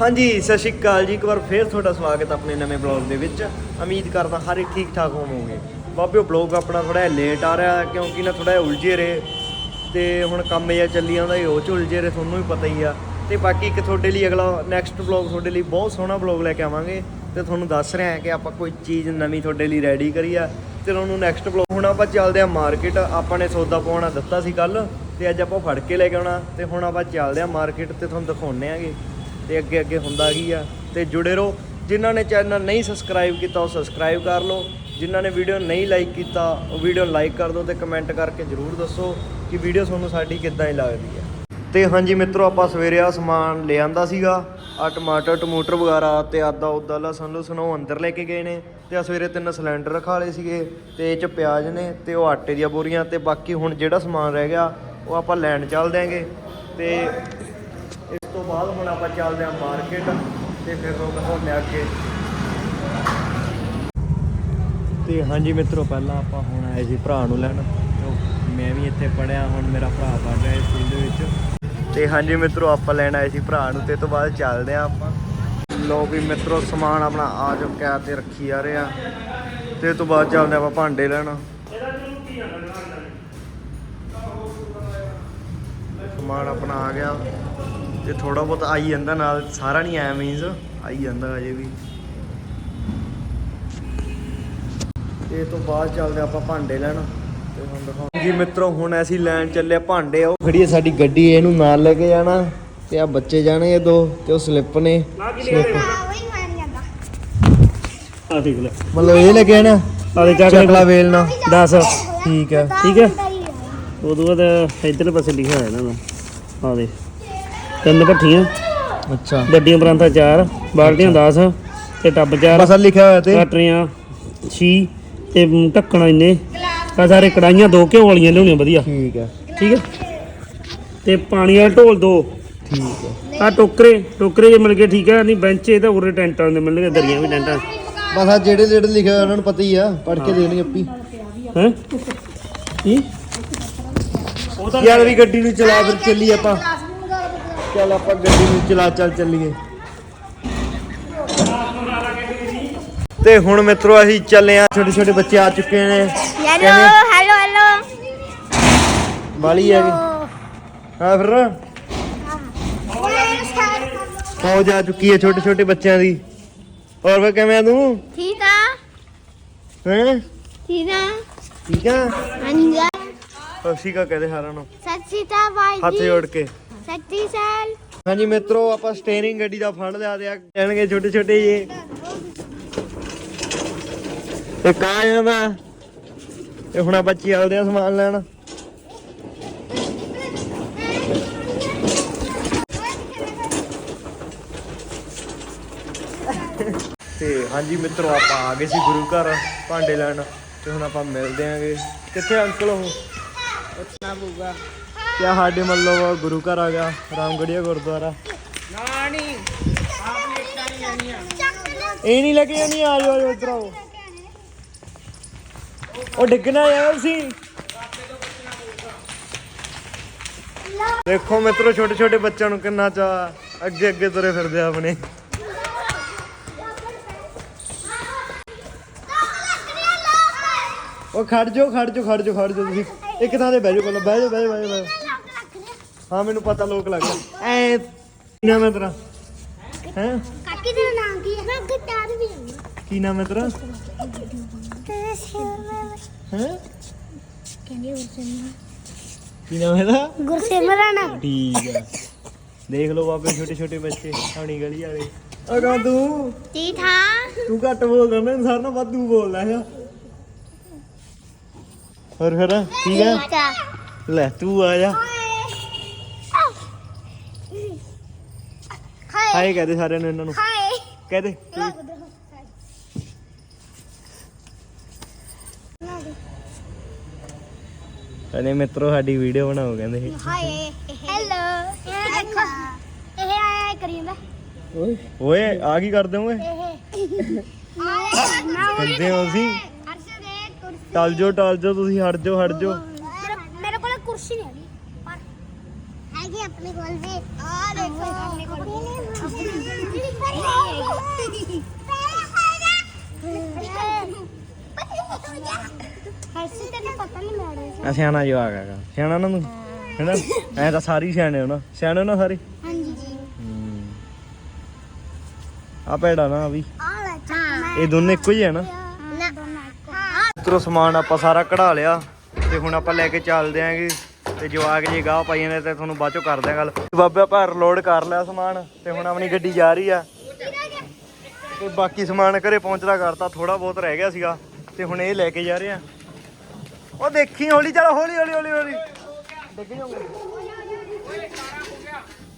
ਹਾਂਜੀ, ਸਤਿ ਸ਼੍ਰੀ ਅਕਾਲ ਜੀ। ਇੱਕ ਵਾਰ ਫੇਰ ਤੁਹਾਡਾ ਸਵਾਗਤ ਆਪਣੇ ਨਵੇਂ ਬਲੌਗ ਦੇ ਵਿੱਚ। ਉਮੀਦ ਕਰਦਾ ਹਰ ਇੱਕ ਠੀਕ ਠਾਕ ਹੋਵੋਗੇ। ਬਾਬਿਓ, ਬਲੌਗ ਆਪਣਾ ਥੋੜਾ ਜਿਹਾ ਲੇਟ ਆ ਰਿਹਾ, ਕਿਉਂਕਿ ਨਾ ਥੋੜਾ ਜਿਹਾ ਉਲਝੇ ਰਹੇ। ਤੇ ਹੁਣ ਕੰਮ ਜਿਹਾ ਚੱਲੀ ਜਾਂਦਾ ਸੀ, ਉਹ ਚ ਉਲਝੇ ਰਹੇ, ਤੁਹਾਨੂੰ ਵੀ ਪਤਾ ਹੀ ਆ। ਤੇ ਬਾਕੀ ਇੱਕ ਤੁਹਾਡੇ ਲਈ ਅਗਲਾ ਨੈਕਸਟ ਬਲੌਗ, ਤੁਹਾਡੇ ਲਈ ਬਹੁਤ ਸੋਹਣਾ ਬਲੌਗ ਲੈ ਕੇ ਆਵਾਂਗੇ। ਤੇ ਤੁਹਾਨੂੰ ਦੱਸ ਰਿਹਾ ਕਿ ਆਪਾਂ ਕੋਈ ਚੀਜ਼ ਨਵੀਂ ਤੁਹਾਡੇ ਲਈ ਰੈਡੀ ਕਰੀ ਆ। ਤੇ ਤੁਹਾਨੂੰ ਨੈਕਸਟ ਬਲੌਗ, ਹੁਣ ਆਪਾਂ ਚੱਲਦੇ ਆ ਮਾਰਕੀਟ ਆਪਾਂ ਨੇ ਸੌਦਾ ਪਾਉਣਾ ਦਿੱਤਾ ਸੀ ਕੱਲ ਤੇ ਅੱਜ ਆਪਾਂ ਫੜ ਕੇ ਲੈ ਕੇ ਆਉਣਾ। ਤੇ ਹੁਣ ਆਪਾਂ ਚੱਲਦੇ ਆ ਮਾਰਕੀਟ ਤੇ ਤੁਹਾਨੂੰ ਦਿਖਾਉਣੇ ਆਗੇ। ਤੇ ਅੱਗੇ ਅੱਗੇ ਹੁੰਦਾ ਕੀ ਆ, ਤੇ ਜੁੜੇ ਰਹੋ। ਜਿਨ੍ਹਾਂ ਨੇ ਚੈਨਲ ਨਹੀਂ ਸਬਸਕ੍ਰਾਈਬ ਕੀਤਾ, ਉਹ ਸਬਸਕ੍ਰਾਈਬ ਕਰ ਲਓ। ਜਿਨ੍ਹਾਂ ਨੇ ਵੀਡੀਓ ਨਹੀਂ ਲਾਈਕ ਕੀਤਾ, ਉਹ ਵੀਡੀਓ ਲਾਈਕ ਕਰ ਦਿਓ ਤੇ ਕਮੈਂਟ ਕਰਕੇ ਜਰੂਰ ਦੱਸੋ ਕਿ ਵੀਡੀਓ ਤੁਹਾਨੂੰ ਸਾਡੀ ਕਿੱਦਾਂ ਹੀ ਲੱਗਦੀ ਹੈ ਤੇ ਹਾਂਜੀ ਮਿੱਤਰੋ, ਆਪਾਂ ਸਵੇਰੇ ਆ ਸਮਾਨ ਲੈ ਆਂਦਾ ਸੀਗਾ। ਆ ਟਮਾਟਰ, ਟਮੂਟਰ ਵਗੈਰਾ ਤੇ ਆਦਾ ਉਦਾ ਲਸਣ ਲੁਸਣ ਉਹ ਅੰਦਰ ਲੈ ਕੇ ਗਏ ਨੇ ਤੇ ਆ ਸਵੇਰੇ ਤਿੰਨ ਸਿਲੰਡਰ ਰਖਾ ਲਏ ਸੀਗੇ ਤੇ ਇਹ ਚ ਪਿਆਜ਼ ਨੇ ਤੇ ਉਹ ਆਟੇ ਦੀਆਂ ਬੋਰੀਆਂ ਤੇ ਬਾਕੀ ਹੁਣ ਜਿਹੜਾ ਸਮਾਨ ਰਹਿ ਗਿਆ, ਉਹ ਆਪਾਂ ਲੈਣ ਚੱਲ ਦਿਆਂਗੇ। ਤੇ ਬਾਅਦ ਹੁਣ ਆਪਾਂ ਚੱਲਦੇ ਹਾਂ ਮਾਰਕੀਟ ਤੇ ਫਿਰ ਉਹ ਅੱਗੇ। ਤੇ ਹਾਂਜੀ ਮਿੱਤਰੋ, ਪਹਿਲਾਂ ਆਪਾਂ ਹੁਣ ਆਏ ਸੀ ਭਰਾ ਨੂੰ ਲੈਣ। ਮੈਂ ਵੀ ਇੱਥੇ ਪੜਿਆ ਹੁਣ ਮੇਰਾ ਭਰਾ ਪੜ ਰਿਹਾ ਇਸ ਸਕੂਲ ਦੇ ਵਿੱਚ। ਤੇ ਹਾਂਜੀ ਮਿੱਤਰੋ, ਆਪਾਂ ਲੈਣ ਆਏ ਸੀ ਭਰਾ ਨੂੰ ਤੇ ਤੋਂ ਬਾਅਦ ਚੱਲਦੇ ਆ ਆਪਾਂ। ਲੋ ਵੀ ਮਿੱਤਰੋ, ਸਮਾਨ ਆਪਣਾ ਆ ਚੁੱਕਿਆ ਤੇ ਰੱਖੀ ਜਾ ਰਿਹਾ ਤੇ ਇਹ ਤੋਂ ਬਾਅਦ ਚੱਲਦੇ ਆਪਾਂ ਭਾਂਡੇ ਲੈਣ। ਸਮਾਨ ਆਪਣਾ ਆ ਗਿਆ। ਤੇ ਥੋੜਾ ਬਹੁਤ ਆਈ ਜਾਂਦਾ ਨਾਲ ਸਾਰਾ ਨਹੀਂ ਆਇਆ ਮੀਨਸ ਆਈ ਜਾਂਦਾ ਅਜੇ ਵੀ। ਤੇ ਇਹ ਤੋਂ ਬਾਅਦ ਚੱਲਦੇ ਆਪਾਂ ਭਾਂਡੇ ਲੈਣ। ਤੇ ਹੁਣ ਦਿਖਾਉਂ ਜੀ ਮਿੱਤਰੋ ਹੁਣ ਅਸੀਂ ਲੈਣ ਚੱਲੇ ਭਾਂਡੇ। ਉਹ ਖੜੀ ਹੈ ਸਾਡੀ ਗੱਡੀ ਇਹਨੂੰ ਨਾਲ ਲੈ ਕੇ ਜਾਣਾ। ਤੇ ਆ ਬੱਚੇ ਜਾਣਗੇ ਦੋ ਤੇ ਉਹ ਸਲਿੱਪ ਨੇ। ਆ ਲੈ। ਮਤਲਬ ਇਹ ਲੈ ਕੇ ਆਣਾ ਚੱਕਲਾ ਵੇਲਣਾ। 10 ਠੀਕ ਹੈ। ਠੀਕ ਹੈ। ਉਦੋਂ ਬਾਅਦ ਇਧਰਲੇ ਪਾਸੇ ਲਿਖਿਆ ਹੋਇਆ ਇਹਨਾਂ ਦਾ। ਆ ਦੇ ਤਿੰਨ ਭੱਠੀਆਂ ਅੱਛਾ। ਗੱਡੀਆਂ ਬਰਾਂਤਾ 4 ਬਾਲਟੀਆਂ 10 ਤੇ ਟੱਬ 4 ਬਸ ਆਹ ਲਿਖਿਆ ਹੋਇਆ ਤੇ? ਕਟਰੀਆਂ 6 ਤੇ ਢੱਕਣ ਇੰਨੇ। ਆ ਸਾਰੇ ਕੜਾਈਆਂ ਦੋ ਘਿਓ ਵਾਲੀਆਂ ਲਿਆਉਣੀਆਂ ਵਧੀਆ। ਠੀਕ ਹੈ। ਠੀਕ ਹੈ। ਤੇ ਪਾਣੀ ਵਾਲਾ ਢੋਲ ਦੋ। ਠੀਕ ਹੈ। ਆ ਟੋਕਰੇ ਟੋਕਰੇ ਜੇ ਮਿਲ ਗਏ ਠੀਕ ਹੈ ਨਹੀਂ ਬੈਂਚ ਇਹ ਤਾਂ ਉਰੇ ਟੈਂਟਾਂ ਦੇ ਮਿਲਣਗੇ ਦਰੀਆਂ ਵੀ ਟੈਂਟਾਂ। ਬਸ ਆ ਜਿਹੜੇ ਜਿਹੜੇ ਲਿਖਿਆ ਹੋਇਆ ਉਹਨਾਂ ਨੂੰ ਪਤਾ ਹੀ ਆ ਪੜ ਕੇ ਦੇਣੀ ਅੱਪੀ ਹੈ? ਕੀ? ਯਾਰ ਵੀ ਗੱਡੀ ਨੂੰ ਚਲਾ ਫਿਰ ਚੱਲੀਏ ਆਪਾਂ। ਚੱਲ ਆਪਾਂ ਗੱਡੀ ਨੂੰ ਚਲਾ ਚੱਲ ਚੱਲੀਏ। ਤੇ ਹੁਣ ਮਿੱਤਰੋ ਅਸੀਂ ਚੱਲੇ ਆ ਛੋਟੇ ਛੋਟੇ ਬੱਚੇ ਆ ਚੁੱਕੇ ਨੇ। ਹੈਲੋ ਹੈਲੋ ਹੈਲੋ ਵਾਲੀ ਹੈ ਹਾਂ ਫਿਰ। ਫੌਜ ਆ ਚੁੱਕੀ ਹੈ ਛੋਟੇ ਛੋਟੇ ਬੱਚਿਆਂ ਦੀ। ਹੋਰ ਫਿਰ ਕਿਵੇਂ ਆ ਤੂੰ? ਠੀਕ ਆ। ਹੈ? ਠੀਕ ਆ। ਠੀਕ ਆ? ਹਾਂਜੀ। ਸਤਿ ਸ਼੍ਰੀ ਅਕਾਲ ਕਹਦੇ ਸਾਰਿਆਂ ਨੂੰ। ਸਤਿ ਸ਼੍ਰੀ ਬਾਈ ਹੱਥ ਜੀ। ਜੋੜ ਕੇ। ਸੱਚੀ ਸਾਲ। ਹਾਂਜੀ ਮਿੱਤਰੋ ਆਪਾਂ ਸਟੀering ਗੱਡੀ ਦਾ ਫੜ ਲਿਆ ਦਿਆ ਕਹਿਣਗੇ ਛੋਟੇ ਛੋਟੇ ਇਹ ਤੇ ਕਾਇਆ ਦਾ? ਤੇ ਹੁਣ ਆਪਾਂ ਚੱਲਦੇ ਆ ਸਮਾਨ ਲੈਣ। ਤੇ ਹਾਂਜੀ ਮਿੱਤਰੋ ਆਪਾਂ ਆ ਗਏ ਸੀ ਗੁਰੂ ਘਰ ਭਾਂਡੇ ਲੈਣ। ਤੇ ਹੁਣ ਆਪਾਂ ਮਿਲਦੇ ਆਂਗੇ। ਕਿੱਥੇ ਅੰਕਲ ਉਹ? ਉੱਠਣਾ ਪਊਗਾ। ਕਿਆ ਸਾਡੇ ਮਤਲਬ ਗੁਰੂ ਘਰ ਆ ਗਿਆ ਰਾਮਗੜੀਆ ਗੁਰਦੁਆਰਾ। ਇਹ ਨਹੀਂ ਲੱਗੇ ਨਹੀਂ ਆ ਜਾਓ ਆ ਜਾਓ ਇੱਧਰ ਆਓ। ਉਹ ਡਿੱਗਣਾ ਯਾਰ ਸੀ ਦੇਖੋ ਮਿੱਤਰੋ ਛੋਟੇ ਛੋਟੇ ਬੱਚਿਆਂ ਨੂੰ ਕਿੰਨਾ ਚਾ ਅੱਗੇ ਅੱਗੇ ਤੁਰੇ ਫਿਰਦੇ ਆ ਆਪਣੇ। ਉਹ ਖੜ ਜਾਓ ਖੜ ਜਾਓ ਖੜ ਜਾਓ ਖੜ ਜਾਓ ਤੁਸੀਂ। ਇੱਕ ਥਾਂ ਤੇ ਬਹਿ ਜਾਓ ਪਹਿਲਾਂ ਬਹਿ ਜਾਓ ਬਹਿ ਜਾਓ ਬਹਿ ਜਾਓ, ਬਹਿ ਜਾਓ। ਹਾਂ ਮੈਨੂੰ ਪਤਾ ਲੋਕ ਲੱਗ ਐ ਨਾਮ ਹੈ ਤੇਰਾ? ਹੈ? ਕਾਕੀ ਦਾ ਨਾਮ ਕੀ ਹੈ? ਮੈਂ ਗਿਟਾਰ ਵੀ ਕੀ ਨਾਮ ਹੈ ਤੇਰਾ? ਹੈ? ਕਹਿੰਦੇ ਉਸਨੇ ਕੀ ਨਾਮ ਹੈ ਦਾ ਗੁਰਸਿਮਰਨ। ਠੀਕ ਆ। ਦੇਖ ਲਓ ਬਾਬੇ ਛੋਟੇ ਛੋਟੇ ਬੱਚੇ ਆਪਣੀ ਗਲੀ ਵਾਲੇ। ਅਗਾ ਤੂੰ। ਕੀ ਥਾ ਤੂੰ ਘੱਟ ਬੋਲਦਾ ਮੈਂ ਇਨਸਾਨ ਨਾਲ ਵਾਧੂ ਬੋਲਦਾ ਹੈ ਹੋਰ ਫਿਰ ਠੀਕ ਆ। ਲੈ ਤੂੰ ਆ ਜਾ। ਹਾਏ ਕਹਦੇ ਸਾਰਿਆਂ ਨੂੰ ਇਹਨਾਂ ਨੂੰ। ਹਾਏ। ਕਹਦੇ? ਅਨੇ ਮਿੱਤਰੋ ਸਾਡੀ ਵੀਡੀਓ ਬਣਾਓ ਕਹਿੰਦੇ। ਹਾਏ ਹੈਲੋ। ਦੇਖੋ। ਇਹ ਆਇਆ ਕਰੀ ਜਾਂਦਾ। ਓਏ ਓਏ ਆ ਕੀ ਕਰਦੇ ਹੋ ਓਏ? ਇਹ। ਨਾ ਕਹਿੰਦੇ ਹੋ ਅਸੀਂ। ਅਰਸ਼ ਦੇ ਕੁਰਸੀ। ਟਲ ਜਾਓ ਟਲ ਜਾਓ ਤੁਸੀਂ ਹਟ ਜਾਓ ਹਟ ਜਾਓ ਮੇਰੇ- ਮੇਰੇ ਕੋਲ ਕੁਰਸੀ ਨਹੀਂ ਹੈਗੀ ਪਰ ਹੈਗੀ ਆਪਣੇ ਕੋਲ ਵੀ ਆ ਦੇਖੋ ਆਪਣੇ ਕੋਲ ਹਰਸੀ ਤੈਨੂੰ ਪਤਾ ਨਹੀਂ ਮੈਡਮ ਆ ਸਿਆਣਾ ਜਵਾਕ ਹੈਗਾ। ਸਿਆਣਾ ਨਾ ਤੂੰ? ਹੈਨਾ? ਐ ਤਾਂ ਸਾਰੀ ਸਿਆਣੇ ਹੋ ਨਾ। ਸਿਆਣੇ ਹੋ ਨਾ ਸਾਰੇ? ਹਾਂਜੀ ਜੀ। ਆ ਭੈੜਾ ਨਾ ਆ ਵੀ। ਆ ਲੈ ਚੱਕ ਇਹ ਦੋਨੇ ਇੱਕੋ ਹੀ ਹੈ ਨਾ? ਨਾ। ਸਮਾਨ ਆਪਾਂ ਸਾਰਾ ਕਢਾ ਲਿਆ ਤੇ ਹੁਣ ਆਪਾਂ ਲੈ ਕੇ ਚੱਲਦੇ ਆਂਗੇ ਤੇ ਜਵਾਕ ਜੇ ਗਾਹ ਪਾਈ ਜਾਂਦੇ ਤੇ ਤੁਹਾਨੂੰ ਬਾਅਦ ਚੋਂ ਕਰਦੇ ਆਂ ਗੱਲ। ਬਾਬੇ ਆਪਾਂ ਲੋਡ ਕਰ ਲਿਆ ਸਮਾਨ ਤੇ ਹੁਣ ਆਪਣੀ ਗੱਡੀ ਜਾ ਰਹੀ ਆ। ਤੇ ਬਾਕੀ ਸਮਾਨ ਘਰੇ ਪਹੁੰਚਦਾ ਕਰਤਾ ਥੋੜਾ ਬਹੁਤ ਰਹਿ ਗਿਆ ਸੀਗਾ। ਤੇ ਹੁਣ ਇਹ ਲੈ ਕੇ ਜਾ ਰਹੇ ਆ। ਉਹ ਦੇਖੀ, ਹੌਲੀ ਚੱਲ, ਹੌਲੀ ਹੌਲੀ ਹੌਲੀ ਹੌਲੀ। ਡਿੱਗ ਜਾਊਂਗੇ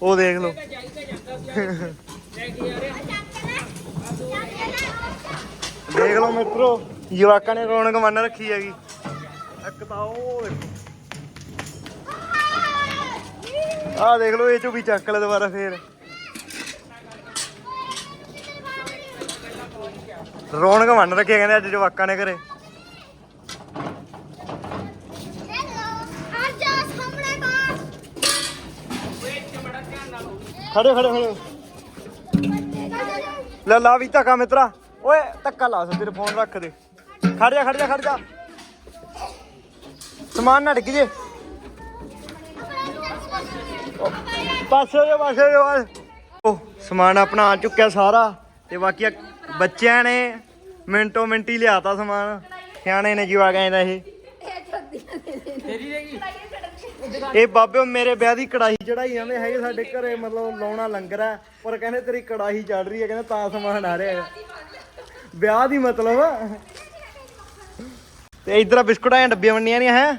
ਉਹ ਦੇਖ ਲਓ। ਦੇਖ ਲਓ ਮਿੱਤਰੋ, ਜਵਾਕਾਂ ਨੇ ਰੌਣਕ ਮੰਨ ਰੱਖੀ ਹੈਗੀ। ਇੱਕ ਤਾਂ ਉਹ ਦੇਖੋ। ਆਹ ਦੇਖ ਲਓ, ਇਹ ਚੋਂ ਵੀ ਚੱਕ ਲੈ ਦੁਬਾਰਾ ਫੇਰ। ਰੌਣਕ ਮੰਨ ਰੱਖੀ ਕਹਿੰਦੇ ਅੱਜ ਜਵਾਕਾਂ ਨੇ ਘਰੇ ਹੈਲੋ ਆ ਜਾ ਸਾਹਮਣੇ ਬਾਹਰ ਖੜੇ ਖੜੇ ਖੜੇ। ਲੈ ਲਾ ਵੀ ਧੱਕਾ ਮਿੱਤਰਾ। ਓਏ ਧੱਕਾ ਲਾ ਤੇਰੇ ਫੋਨ ਰੱਖ ਦੇ। ਖੜ ਜਾ ਖੜ ਜਾ ਖੜ ਜਾ। ਸਮਾਨ ਨਾ ਡਿੱਗ ਜੇ। ਪਾਸੇ ਹੋ ਜਾ ਪਾਸੇ ਹੋ ਜਾ। ਉਹ ਸਮਾਨ ਆਪਣਾ ਆ ਚੁੱਕਿਆ ਸਾਰਾ ਤੇ ਬਾਕੀ ਬੱਚਿਆਂ ਨੇ ਮਿੰਟੋ ਮਿੰਟੀ ਲਿਆਤਾ ਸਮਾਨ। ਸਿਆਣੇ ਨੇ ਜਵਾ ਗਏ ਦਾ ਇਹ। ਇਹ ਬਾਬਿਓ ਮੇਰੇ ਵਿਆਹ ਦੀ ਕੜਾਹੀ ਚੜਾਈ ਜਾਂਦੇ ਹੈਗੇ ਸਾਡੇ ਘਰੇ ਮਤਲਬ ਲਾਉਣਾ ਲੰਗਰ ਹੈ ਪਰ ਕਹਿੰਦੇ ਤੇਰੀ ਕੜਾਹੀ ਚੜ ਰਹੀ ਹੈ ਕਹਿੰਦੇ ਤਾਂ ਸਮਾਨ ਆ ਰਿਹਾ ਹੈ ਵਿਆਹ ਦੀ ਮਤਲਬ? ਤੇ ਇਧਰ ਬਿਸਕੁਟਾਂ ਦੀਆਂ ਡੱਬੀਆਂ ਵੰਡੀਆਂ ਨਹੀਂ ਹੈ?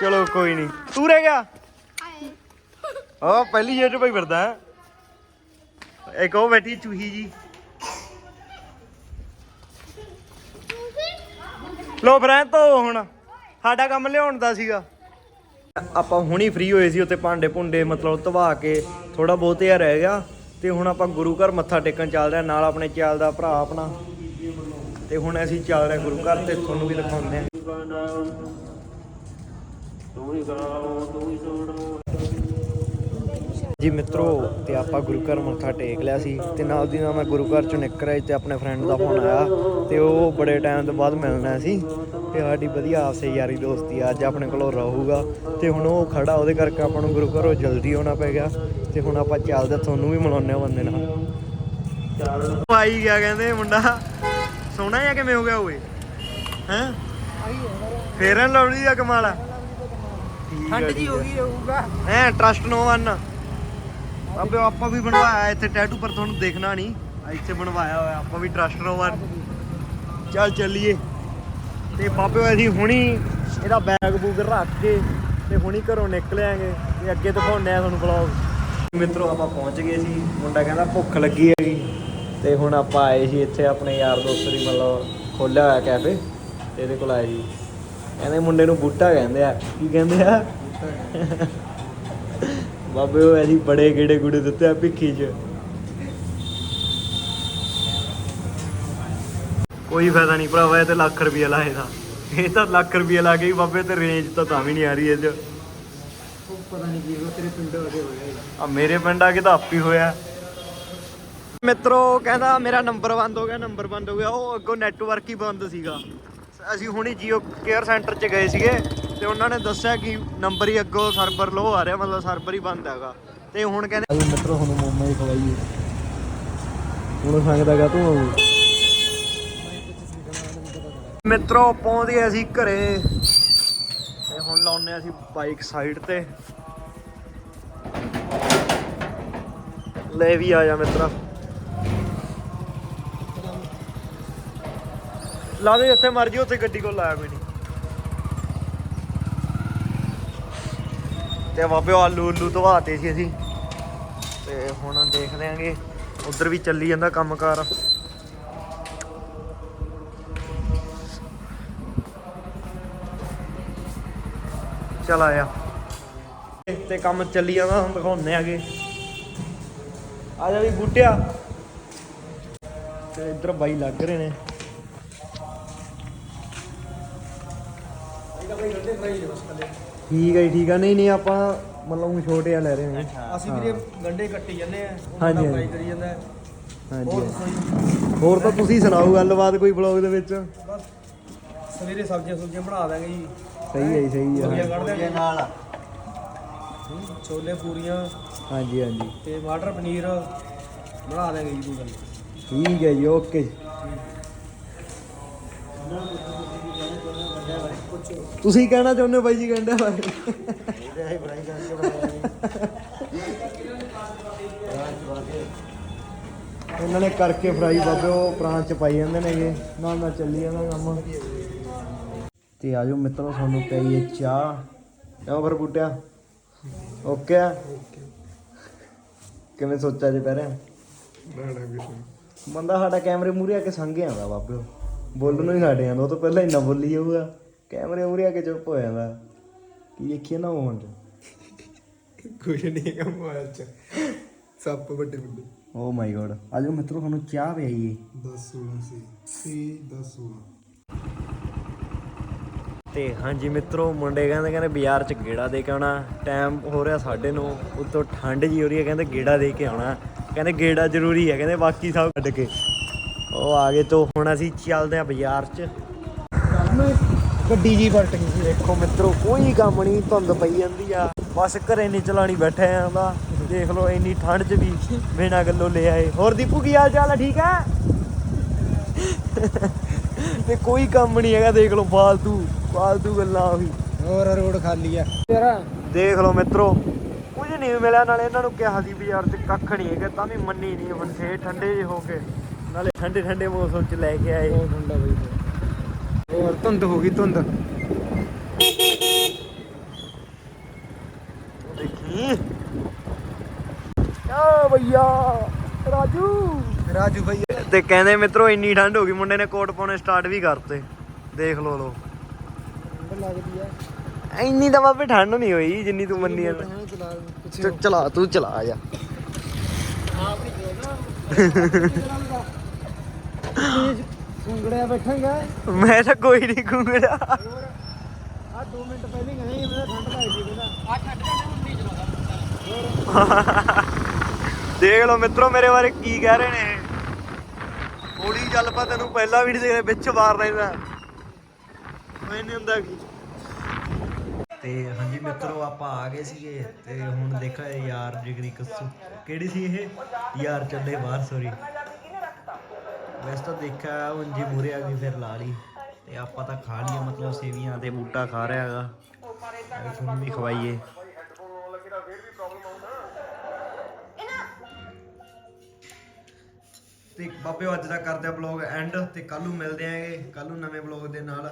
ਚਲੋ ਕੋਈ ਨਹੀਂ। ਤੂੰ ਰਹਿ ਗਿਆ? ਉਹ ਪਹਿਲੀ ਜੇਟ ਭਾਈ ਫਿਰਦਾ ਹੈ? ਇੱਕ ਉਹ ਬੈਠੀ ਚੂਹੀ ਜੀ। ਲੋ ਫਰੈਂਡ ਤੋਂ ਹੁਣ। ਸਾਡਾ ਕੰਮ ਲਿਆਉਣ ਦਾ ਸੀਗਾ। ਆਪਾਂ ਹੁਣੀ ਫ੍ਰੀ ਹੋਏ ਸੀ ਉੱਤੇ ਭਾਂਡੇ ਭੁੰਡੇ ਮਤਲਬ ਧਵਾ ਕੇ ਥੋੜਾ ਬਹੁਤ ਹੀ ਰਹਿ ਗਿਆ ਤੇ ਹੁਣ ਆਪਾਂ ਗੁਰੂ ਘਰ ਮੱਥਾ ਟੇਕਣ ਚੱਲ ਰਹੇ ਹਾਂ ਨਾਲ ਆਪਣੇ ਚੱਲਦਾ ਭਰਾ ਆਪਣਾ। ਤੇ ਹੁਣ ਅਸੀਂ ਚੱਲ ਰਹੇ ਹਾਂ ਗੁਰੂ ਘਰ ਤੇ ਤੁਹਾਨੂੰ ਵੀ ਦਿਖਾਉਂਦੇ ਹਾਂ। ਜੀ ਮਿੱਤਰੋ ਤੇ ਆਪਾਂ ਗੁਰੂ ਘਰ ਮੱਥਾ ਟੇਕ ਲਿਆ ਸੀ ਤੇ ਨਾਲ ਦੀ ਨਾਲ ਮੈਂ ਗੁਰੂ ਘਰ ਚੋਂ ਨਿਕਲ ਆਈ ਤੇ ਆਪਣੇ ਫਰੈਂਡ ਦਾ ਫੋਨ ਆਇਆ ਤੇ ਉਹ ਬੜੇ ਟਾਈਮ ਤੋਂ ਬਾਅਦ ਮਿਲਣਾ ਸੀ ਤੇ ਸਾਡੀ ਵਧੀਆ ਆਪਸੇ ਯਾਰੀ ਦੋਸਤੀ ਅੱਜ ਆਪਣੇ ਕੋਲੋਂ ਰਹੂਗਾ ਤੇ ਹੁਣ ਉਹ ਖੜਾ ਉਹਦੇ ਕਰਕੇ ਆਪਾਂ ਨੂੰ ਗੁਰੂ ਘਰੋਂ ਜਲਦੀ ਆਉਣਾ ਪੈ ਗਿਆ ਤੇ ਹੁਣ ਆਪਾਂ ਚੱਲਦੇ ਤੁਹਾਨੂੰ ਵੀ ਮਿਲਾਉਂਦੇ ਆ ਬੰਦੇ ਨਾਲ। ਆਈ ਗਿਆ ਕਹਿੰਦੇ ਮੁੰਡਾ ਸੋਹਣਾ ਜਾਂ ਕਿਵੇਂ ਹੋ ਗਿਆ ਓਏ? ਹੈ? ਫੇਰਨ ਲਵਲੀ ਦਾ ਕਮਾਲ ਆ। ਠੰਡ ਜੀ ਹੋ ਗਈ ਰਹੂਗਾ। ਹੈ ਟਰਸਟ ਨੋ ਵਨ ਅਬੇ ਆਪਾਂ ਵੀ ਬਣਵਾਇਆ ਇੱਥੇ ਟੈਟੂ ਪਰ ਤੁਹਾਨੂੰ ਦੇਖਣਾ ਨਹੀਂ। ਇੱਥੇ ਬਣਵਾਇਆ ਹੋਇਆ, ਆਪਾਂ ਵੀ ਟਰਸਟ ਨੋ ਚੱਲ ਚੱਲੀਏ। ਤੇ ਬਾਬੇ ਅਸੀਂ ਹੁਣੀ ਇਹਦਾ ਬੈਗ ਬੂਗ ਰੱਖ ਕੇ ਤੇ ਹੁਣੀ ਘਰੋਂ ਨਿਕਲ ਤੇ ਅੱਗੇ ਦਿਖਾਉਂਦੇ ਆ ਤੁਹਾਨੂੰ ਬਲੌਗ ਮਿੱਤਰੋ, ਆਪਾਂ ਪਹੁੰਚ ਗਏ ਸੀ। ਮੁੰਡਾ ਕਹਿੰਦਾ ਭੁੱਖ ਲੱਗੀ ਹੈਗੀ। ਤੇ ਹੁਣ ਆਪਾਂ ਆਏ ਸੀ ਇੱਥੇ ਆਪਣੇ ਯਾਰ ਦੋਸਤ ਦੀ ਮਤਲਬ ਖੋਲਿਆ ਹੋਇਆ ਕੈਫੇ ਤੇ ਇਹਦੇ ਕੋਲ ਆਏ ਸੀ। ਕਹਿੰਦੇ ਮੁੰਡੇ ਨੂੰ ਬੂਟਾ ਕਹਿੰਦੇ ਆ। ਕੀ ਕਹਿੰਦੇ ਆ? ਬਾਬੇ ਉਹ ਐਸੀ ਬੜੇ ਗੇੜੇ ਗੁੜੇ ਦਿੱਤੇ ਆ ਭਿੱਖੀ 'ਚ। ਕੋਈ ਫਾਇਦਾ ਨਹੀਂ ਭਰਾਵਾ ਇਹ ਤੇ ਲੱਖ ਰੁਪਈਆ ਲਾਏ ਦਾ। ਇਹ ਤਾਂ ਲੱਖ ਰੁਪਈਆ ਲਾ ਕੇ ਹੀ ਬਾਬੇ ਤੇ ਰੇਂਜ ਤਾਂ ਤਾਂ ਵੀ ਨਹੀਂ ਆ ਰਹੀ ਇਹ 'ਚ। ਪਤਾ ਨਹੀਂ ਕੀ ਹੋ ਤੇਰੇ ਪਿੰਡ ਵਗੇ ਹੋਇਆ ਆ ਮੇਰੇ ਪਿੰਡ ਆ ਕੇ ਤਾਂ ਆਪ ਹੀ ਹੋਇਆ। ਮਿੱਤਰੋ ਕਹਿੰਦਾ ਮੇਰਾ ਨੰਬਰ ਬੰਦ ਹੋ ਗਿਆ ਨੰਬਰ ਬੰਦ ਹੋ ਗਿਆ। ਉਹ ਅੱਗੋਂ ਨੈਟਵਰਕ ਹੀ ਬੰਦ ਸੀਗਾ। ਅਸੀਂ ਹੁਣੀ ਜੀਓ ਕੇਅਰ ਸੈਂਟਰ 'ਚ ਗਏ ਸੀਗੇ। ਤੇ ਉਹਨਾਂ ਨੇ ਦੱਸਿਆ ਕਿ ਨੰਬਰ ਹੀ ਅੱਗੋਂ ਸਰਵਰ ਲੋ ਆ ਰਿਹਾ ਮਤਲਬ ਸਰਵਰ ਹੀ ਬੰਦ ਹੈਗਾ। ਤੇ ਹੁਣ ਕਹਿੰਦੇ ਆਈ ਮਿੱਤਰੋ ਹੁਣ ਮੋਮੋ ਹੀ ਖਵਾਈਏ। ਹੁਣ ਸੰਗਦਾਗਾ ਤੂੰ ਮਿੱਤਰੋ ਪਹੁੰਚ ਗਏ ਅਸੀਂ ਘਰੇ। ਤੇ ਹੁਣ ਲਾਉਨੇ ਅਸੀਂ ਬਾਈਕ ਸਾਈਡ ਤੇ। ਲੈ ਵੀ ਆ ਜਾ ਮਿੱਤਰਾ। ਲਾ ਦੇ ਜਿੱਥੇ ਮਰਜ਼ੀ ਉੱਥੇ ਗੱਡੀ ਕੋਲ ਲਾਇਆ ਕੋਈ ਨਹੀਂ। ਤੇ ਬਾਬੇ ਆਲੂ ਉਲੂ ਧਵਾਤੇ ਸੀ ਅਸੀਂ। ਤੇ ਹੁਣ ਦੇਖਦੇ ਆਂਗੇ ਉਧਰ ਵੀ ਚੱਲੀ ਜਾਂਦਾ ਕੰਮਕਾਰ। ਚਲ ਆਇਆ। ਤੇ ਕੰਮ ਚੱਲੀ ਜਾਂਦਾ, ਹੁਣ ਦਿਖਾਉਂਦੇ ਆਗੇ। ਆ ਜਾ ਵੀ ਬੂਟਿਆ। ਤੇ ਇੱਧਰ ਬਾਈ ਲੱਗ ਰਹੇ ਨੇ। ਠੀਕ ਹੈ ਜੀ, ਠੀਕ ਹੈ ਨਹੀਂ ਨਹੀਂ ਆਪਾਂ ਮਤਲਬ ਉਹ ਛੋਟੇ ਆ ਲੈ ਰਹੇ ਹਾਂ। ਅਸੀਂ ਵੀਰੇ ਗੰਡੇ ਕੱਟੀ ਜਾਂਦੇ ਆ ਹਾਂਜੀ, ਹਾਂਜੀ। ਫਰਾਈ ਕਰੀ ਜਾਂਦਾ ਹੈ। ਹਾਂਜੀ ਹੋਰ ਤਾਂ ਤੁਸੀਂ ਸੁਣਾਓ ਗੱਲਬਾਤ ਕੋਈ ਬਲੌਗ ਦੇ ਵਿੱਚ? ਬਸ ਸਵੇਰੇ ਸਬਜ਼ੀਆਂ ਸੁਬਜ਼ੀਆਂ ਬਣਾ ਦਾਂਗੇ ਜੀ। ਸਹੀ ਹੈ ਜੀ, ਸਹੀ ਹੈ ਕੱਢ ਦਿਆਂਗੇ। ਨਾਲ ਛੋਲੇ ਪੂਰੀਆਂ। ਹਾਂਜੀ ਹਾਂਜੀ। ਤੇ ਮਟਰ ਪਨੀਰ ਬਣਾ ਦਾਂਗੇ ਜੀ ਕੋਈ ਗੱਲ ਨੀ। ਠੀਕ ਹੈ ਜੀ ਓਕੇ। ਤੁਸੀਂ ਕਹਿਣਾ ਚਾਹੁੰਦੇ ਹੋ ਬਾਈ ਜੀ ਕਹਿੰਦੇ ਬਾਰੇ ਇਹਨਾਂ ਨੇ ਕਰਕੇ ਫਰਾਈ ਬਾਬੇ, ਉਹ ਪ੍ਰਾਂਤ ਚ ਪਾਈ ਜਾਂਦੇ ਨੇਗੇ ਨਾਲ ਨਾਲ ਚੱਲੀ ਜਾਂਦਾ ਕੰਮ। ਤੇ ਆਜੋ ਮਿੱਤਰੋ ਤੁਹਾਨੂੰ ਪਈ ਚਾਹ। ਕਿਉਂ ਫਿਰ ਬੂਟਿਆ। ਓਕੇ ਕਿਵੇਂ ਸੋਚਿਆ ਜੇ ਪਹਿਰੇ ਬੰਦਾ ਸਾਡਾ ਕੈਮਰੇ ਮੂਰੇ ਆ ਕੇ ਸੰਗੇ ਆਉਂਦਾ ਬਾਬਿਓ ਬੋਲਣ ਨੂੰ ਹੀ ਸਾਡੇ ਆਂਦਾ ਉਹ ਤੋਂ ਪਹਿਲਾਂ ਇੰਨਾ ਬੋਲੀ ਜਾਊਗਾ। ਕੈਮਰੇ ਮੂਰੇ ਆ ਕੇ ਚੁੱਪ ਹੋ ਜਾਂਦਾ। ਕੀ ਦੇਖੀਏ ਨਾ ਉਹ ਕੁਛ ਨਹੀਂ ਹੈ ਮੋਬਾਈਲ ਚ। ਸੱਪ ਵੱਡੇ ਵੱਡੇ। ਓ ਮਾਈ ਗੋਡ ਆਜੋ ਮਿੱਤਰੋ ਤੁਹਾਨੂੰ ਚਾਹ ਪਿਆਈਏ। 10 16 ਸੀ। ਸੀ 10 16 ਤੇ ਹਾਂਜੀ ਮਿੱਤਰੋ ਮੁੰਡੇ ਕਹਿੰਦੇ ਕਹਿੰਦੇ ਬਾਜ਼ਾਰ ਚ ਗੇੜਾ ਦੇ ਕੇ ਆਉਣਾ। ਟਾਈਮ ਹੋ ਰਿਹਾ ਸਾਡੇ ਨੂੰ। ਉੱਤੋਂ ਠੰਡ ਜੀ ਹੋ ਰਹੀ ਹੈ ਕਹਿੰਦੇ ਗੇੜਾ ਦੇ ਕੇ ਆਉਣਾ। ਕਹਿੰਦੇ ਗੇੜਾ ਜ਼ਰੂਰੀ ਹੈ ਕਹਿੰਦੇ ਬਾਕੀ ਸਭ ਛੱਡ ਕੇ। ਉਹ ਆ ਗਏ ਤੋਂ ਹੁਣ ਅਸੀਂ ਚੱਲਦੇ ਆ ਬਾਜ਼ਾਰ ਚ। ਗੱਡੀ ਜੀ ਪਲਟ ਗਈ ਸੀ ਦੇਖੋ ਮਿੱਤਰੋ ਕੋਈ ਕੰਮ ਨਹੀਂ ਧੁੰਦ ਪਈ ਜਾਂਦੀ ਆ। ਬਸ ਘਰੇ ਨਹੀਂ ਚਲਾਣੀ ਬੈਠੇ ਆਂ ਦਾ ਦੇਖ ਲਓ ਇੰਨੀ ਠੰਡ 'ਚ ਵੀ ਬਿਨਾਂ ਗੱਲੋਂ ਲੈ ਆਏ। ਹੋਰ ਦੀਪੂ ਕੀ ਹਾਲ ਚਾਲ ਆ? ਠੀਕ ਆ? ਤੇ ਕੋਈ ਕੰਮ ਨਹੀਂ ਹੈਗਾ ਦੇਖ ਲਓ ਫਾਲਤੂ ਫਾਲਤੂ ਗੱਲਾਂ ਵੀ। ਹੋਰ ਰੋਡ ਖਾਲੀ ਆ। ਦੇਖ ਲਓ ਮਿੱਤਰੋ ਕੁਝ ਨਹੀਂ ਮਿਲਿਆ ਨਾਲੇ ਇਹਨਾਂ ਨੂੰ ਕਿਹਾ ਸੀ ਬਾਜ਼ਾਰ 'ਚ ਕੱਖ ਨਹੀਂ ਹੈਗਾ ਤਾਂ ਵੀ ਮੰਨੀ ਨਹੀਂ ਹੁਣ ਫੇਰ ਠੰਡੇ ਜਿਹੇ ਹੋ ਕੇ। ਨਾਲੇ ਠੰਡੇ ਠੰਡੇ ਮੌਸਮ 'ਚ ਲੈ ਕੇ ਆਏ। ਬਹੁਤ ਠੰਡਾ ਬਈ। ਹੋਰ ਧੁੰਦ ਹੋ ਗਈ ਧੁੰਦ। ਦੇਖੀ। ਆ ਭਈਆ? ਰਾਜੂ? ਰਾਜੂ ਭਾਈ ਤੇ ਕਹਿੰਦੇ ਮਿੱਤਰੋ ਇੰਨੀ ਠੰਡ ਹੋ ਗਈ ਮੁੰਡੇ ਨੇ ਕੋਟ ਪਾਉਣੇ ਸਟਾਰਟ ਵੀ ਕਰਤੇ। ਦੇਖ ਲੋ ਲੋ ਲੱਗਦੀ ਆ। ਇੰਨੀ ਤਾਂ ਬਾਬੇ ਠੰਡ ਨਹੀਂ ਹੋਈ ਜਿੰਨੀ ਤੂੰ ਮੰਨੀ ਹਾਂ। ਚਲਾ ਤੂੰ ਚਲਾ ਜਾ। ਬੈਠਾਂਗਾ। ਮੈਂ ਤਾਂ ਕੋਈ ਨਹੀਂ ਗੁੰਗੜਾ ਆ 2 ਮਿੰਟ ਪਹਿਲਾਂ ਹੀ ਗਏ ਮੈਂ ਠੰਡ ਲੱਗਦੀ ਕਹਿੰਦਾ ਆ ਠੰਡ ਦੇਖ ਲਓ ਮਿੱਤਰੋ ਮੇਰੇ ਬਾਰੇ ਕੀ ਕਹਿ ਰਹੇ ਨੇ। ਹੌਲੀ ਚੱਲ ਪਾ ਤੈਨੂੰ ਪਹਿਲਾਂ ਵੀ ਨਹੀਂ ਦੇਖਦੇ ਵਿੱਚ ਮਾਰ ਲੈਂਦਾ। ਮੈਂ ਨਹੀਂ ਹੁੰਦਾ ਕੀ ਤੇ ਹਾਂਜੀ ਮਿੱਤਰੋ ਆਪਾਂ ਆ ਗਏ ਸੀਗੇ ਤੇ ਹੁਣ ਦੇਖਾ ਯਾਰ ਜਿਗਰੀ ਕੱਸੂ ਕਿਹੜੀ ਸੀ ਇਹ? ਯਾਰ ਚੱਲੇ ਬਾਹਰ ਸੋਰੀ ਵੈਸੇ ਤਾਂ ਦੇਖਿਆ ਉਂਜੀ ਮੂਰੇ ਆ ਗਈ ਫਿਰ ਲਾ ਲਈ। ਤੇ ਆਪਾਂ ਤਾਂ ਖਾ ਲਈਏ, ਮਤਲਬ ਸੇਵੀਆਂ ਤੇ ਬੂਟਾ ਖਾ ਰਿਹਾ ਹੈਗਾ। ਤੁਹਾਨੂੰ ਵੀ ਖਵਾਈਏ। ਤੇ ਬਾਬਿਓ ਅੱਜ ਦਾ ਕਰਦੇ ਆ ਬਲੌਗ ਐਂਡ ਤੇ ਕੱਲ ਨੂੰ ਮਿਲਦੇ ਆਂਗੇ। ਕੱਲ ਨੂੰ ਨਵੇਂ ਬਲੌਗ ਦੇ ਨਾਲ।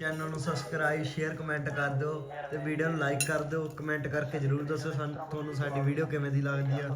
ਚੈਨਲ ਨੂੰ ਸਬਸਕ੍ਰਾਈਬ ਸ਼ੇਅਰ ਕਮੈਂਟ ਕਰ ਦਿਓ। ਤੇ ਵੀਡੀਓ ਨੂੰ ਲਾਈਕ ਕਰ ਦਿਓ। ਕਮੈਂਟ ਕਰਕੇ ਜਰੂਰ ਦੱਸੋ ਸਾਨੂੰ, ਤੁਹਾਨੂੰ ਸਾਡੀ ਵੀਡੀਓ ਕਿਵੇਂ ਦੀ ਲੱਗਦੀ ਆ।